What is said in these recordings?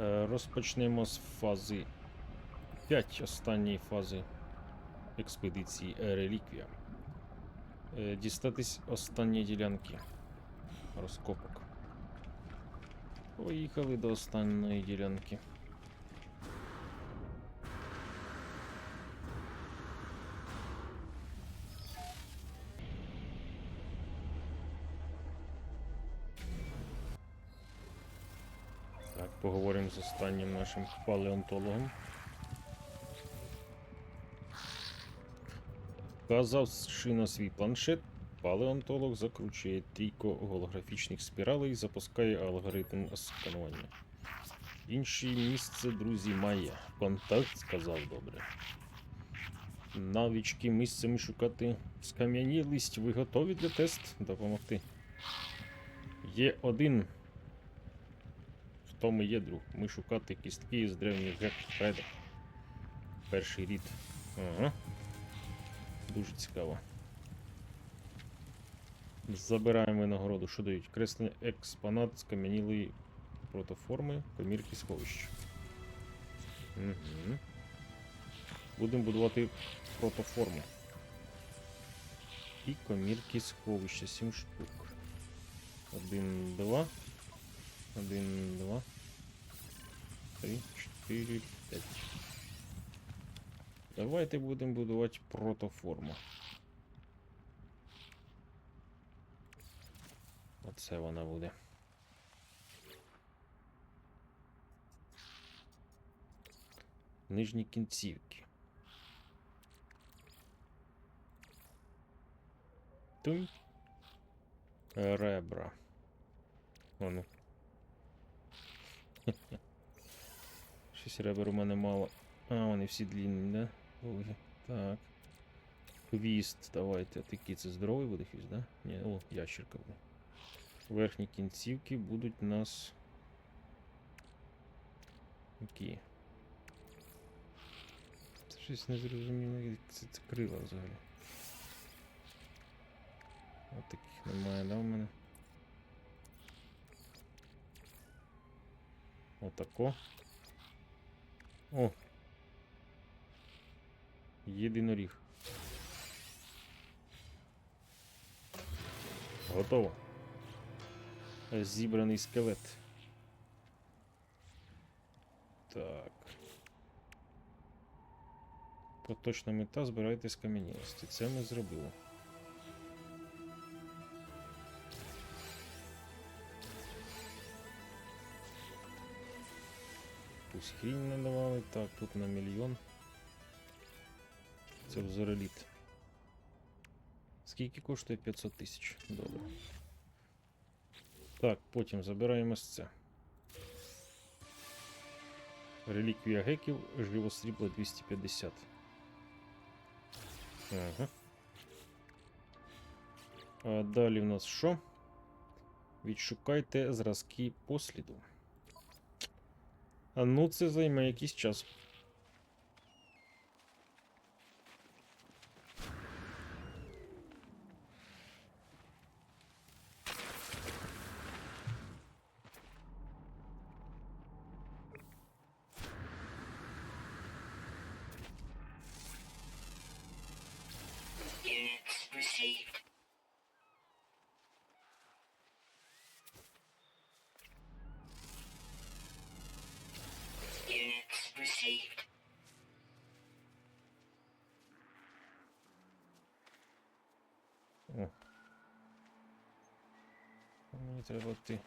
Е, Розпочнемо з фази 5 останньої фази експедиції е, Реліквія. Е, Дістатись останньої ділянки розкопок. Поїхали до останньої ділянки. Так, поговоримо з останнім нашим палеонтологом. Вказавши на свій планшет, палеонтолог закручує трійко голографічних спіралей і запускає алгоритм сканування. Інше місце, друзі, має. Контакт сказав добре. Навички місцями шукати скам'янілість. Ви готові для тест допомогти? Є один. Хто ми є, друг? Ми шукати кістки з древніх предок. Перший рід. Ага. Дуже цікаво. Забираємо винагороду. Що дають? Креслення експонат скам'янілої протоформи, комірки сховища. Угу. Будемо будувати протоформу. І комірки сховища. 7 штук. Один, два. Один, два. Три, чотири, п'ять. Давайте будемо будувати протоформу. Оце вона буде. Нижні кінцівки. Тунь. Ребра. О, ну. Щось ребер у мене мало. А, вони всі длінні, да? Довгі. Так. Хвіст, давайте. Такий це здоровий буде хвіст, да? Ні, о, ящерка буде. Верхні кінцівки будуть у нас. Які? Це щось не зрозуміло, як це, це крила взагалі. От таких немає, да, у мене? Отако. О! Єдиноріг. Готово. Зібраний скелет. Так. Поточна мета збирайте з кам'янілості. Це ми зробили. Пусть хрінь надавали. Так, тут на мільйон. Це взореліт. Скільки коштує 500 тисяч? Добре. Так, потім забираємо це. Реліквія геків, живо срібло 250. Ага. А далі в нас що? Відшукайте зразки посліду. Ну це займе якийсь час. saved. Mm. Mini teleporty.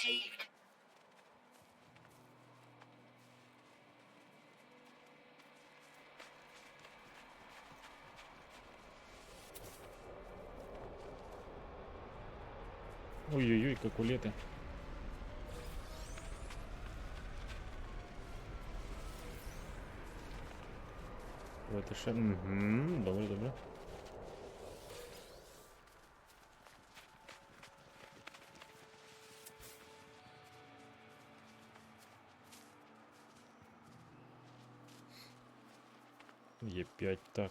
Received. Ой-ой-ой, какулеты. Давайте ще. Угу, добре, добре. Є 5, так.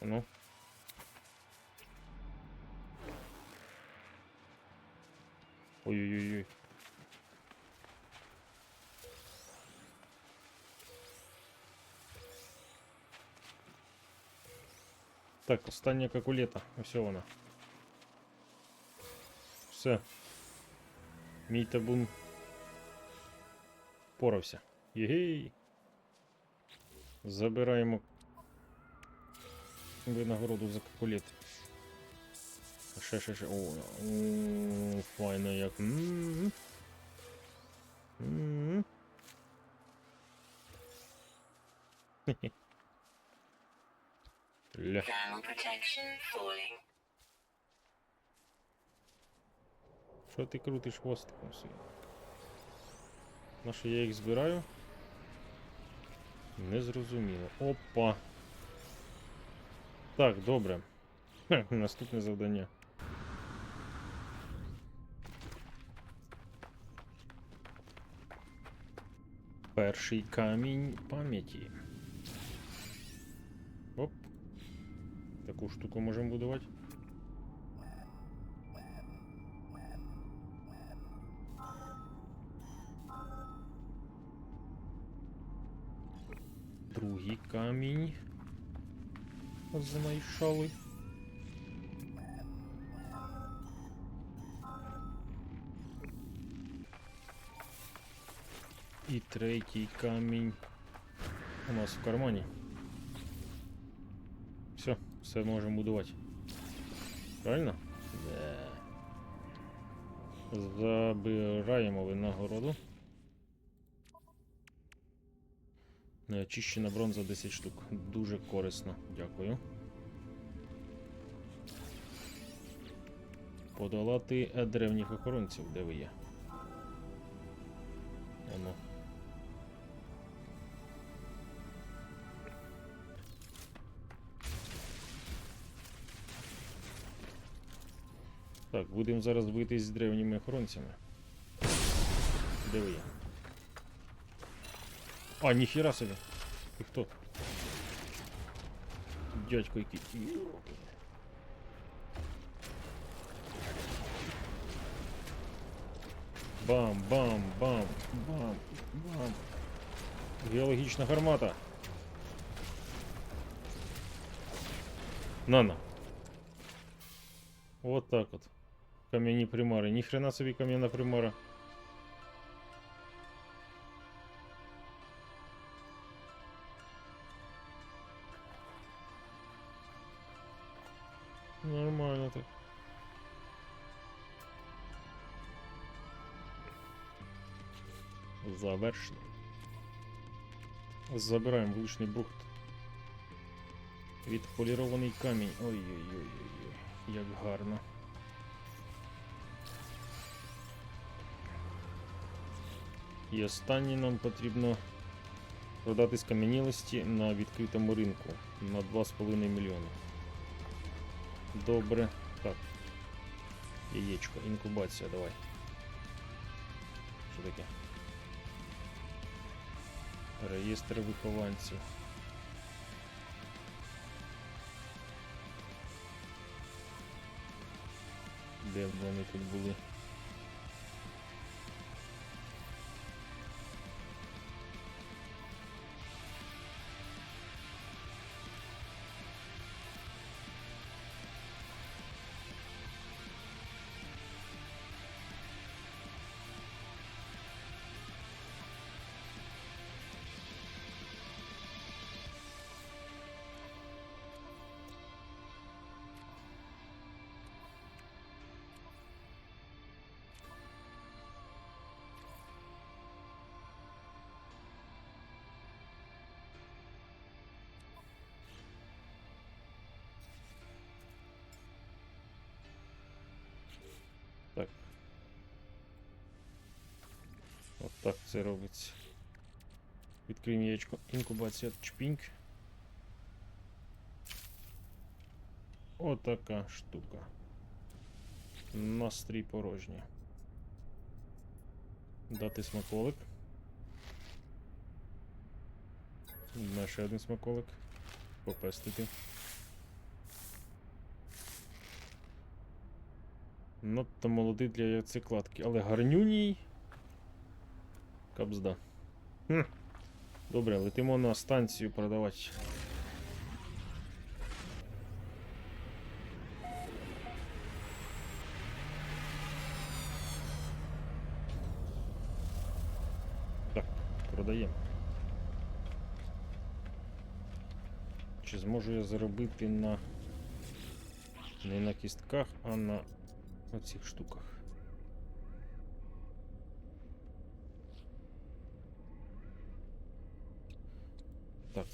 Ну. Ой-ой-ой. Так, остання какулета. Ось вона. Все. Мій табун порався. Єгей. Забираємо винагороду за какулет. Ще, ще, ще. О, о, файно як. М. М. Хе-хе. Ля. Thermal protection falling. Що ти крутиш хвостиком свій? На що я їх збираю? Незрозуміло. Опа. Так, добре. Наступне завдання. Перший камінь пам'яті. Оп. Таку штуку можемо будувати. Другий камінь. Знайшли. І третій камінь у нас в кармані. Все, все можемо будувати. Правильно? Да. Забираємо винагороду. Неочищена бронза 10 штук. Дуже корисно. Дякую. Подолати е, древніх охоронців, де ви є? Оно. Так, будемо зараз битись з древніми охоронцями. Де ви є? А, ніхіра собі. Ти хто? Дядько який. Бам, бам, бам, бам, бам. Геологічна гармата. Нано. Вот так вот. Кам'яні примари. Ні хрена собі кам'яна примара. Завершено. Забираємо вуличний брухт. Відполірований камінь. Ой-ой-ой, як гарно. І останнє нам потрібно продати скам'янілості на відкритому ринку на 2,5 мільйони. Добре. Так. Яєчко, інкубація, давай. Що таке? Реєстр вихованців. Де б вони тут були? Так, це робиться. Відкриємо яєчко. Інкубація чпіньк. Отака штука. Настрій порожній. Дати смаколик. На ще один смаколик. Попестити. Надто молодий для яйцекладки, але гарнюній. Кабзда. Хм. Добре, летимо на станцію продавати. Так, продаємо. Чи зможу я заробити на. Не на кістках, а на оцих штуках.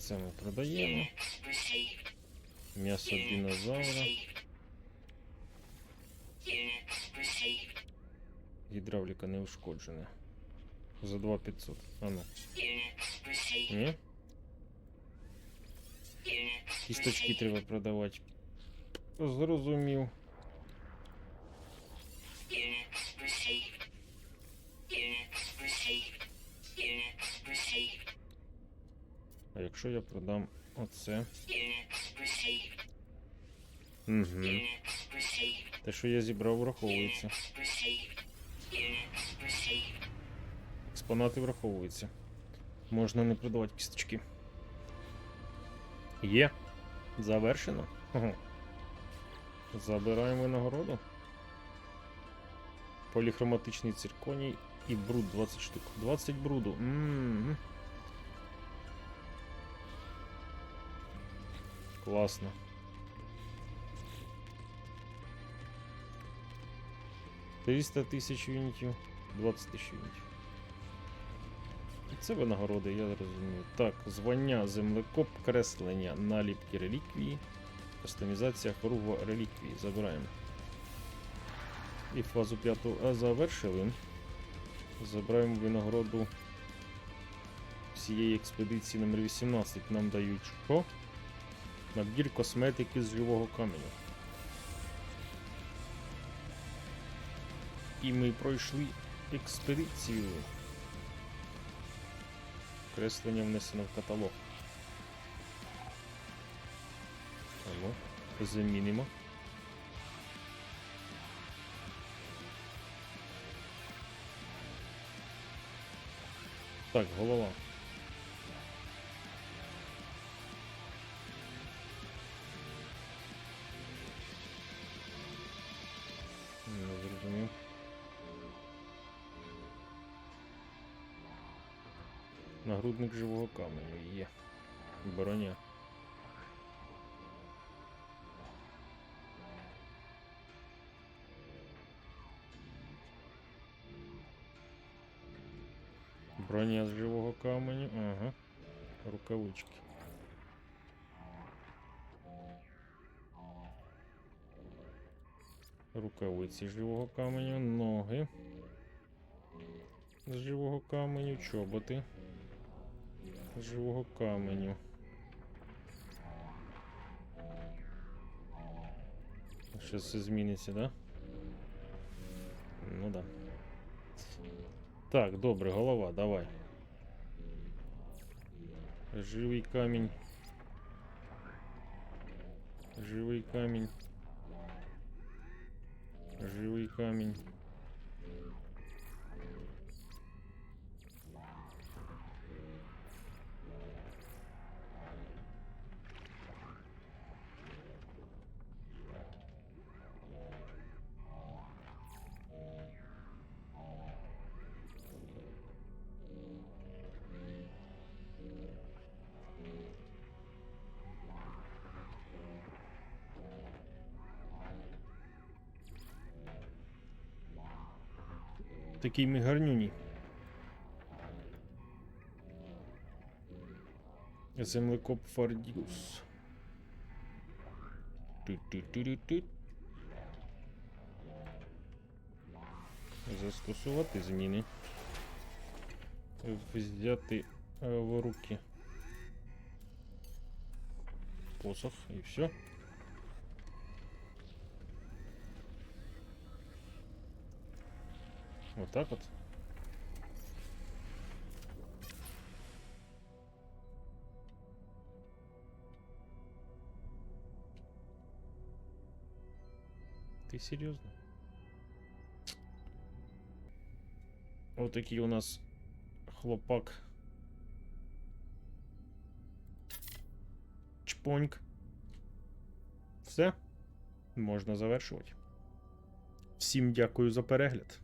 це ми продаємо. Units received. М'ясо Units динозавра. received. Units received. Гідравліка не ушкоджена. За 2500. А ну. Units received. Ні? Units Кісточки received. треба продавати. Зрозумів. А якщо я продам оце. Угу. Те, що я зібрав, враховується. Експонати враховуються. Можна не продавати кісточки. Є. Завершено. Ого. Забираємо винагороду. Поліхроматичний цирконій і бруд 20 штук. 20 бруду. М-м-м. Класно. Триста тисяч юнітів, 20 тисяч юнітів. Це винагороди, я розумію. Так, звання землекоп, креслення, наліпки реліквії, кастомізація хоругва реліквії. Забираємо. І фазу п'яту завершили. Забираємо винагороду всієї експедиції номер 18 Нам дають що? Набір косметики з живого каменю. І ми пройшли експедицію. Креслення внесено в каталог. Ану, замінимо. Так, голова. Нагрудник живого каменю є. Броня. Броня з живого каменю. Ага. Рукавички. Рукавиці з живого каменю, ноги. З живого каменю, чоботи. З живого каменю. Щось все зміниться, да? Ну да. Так, добре, голова, давай. Живий камінь. Живий камінь. Живий камінь. Такий ми гарнюній. Землекоп Фардіус. Застосувати зміни. взяти е, в руки посох і все. Вот так вот. Ты серьезно? Вот такие у нас хлопак. Чпоньк. Все. Можна завершувати. Всім дякую за перегляд.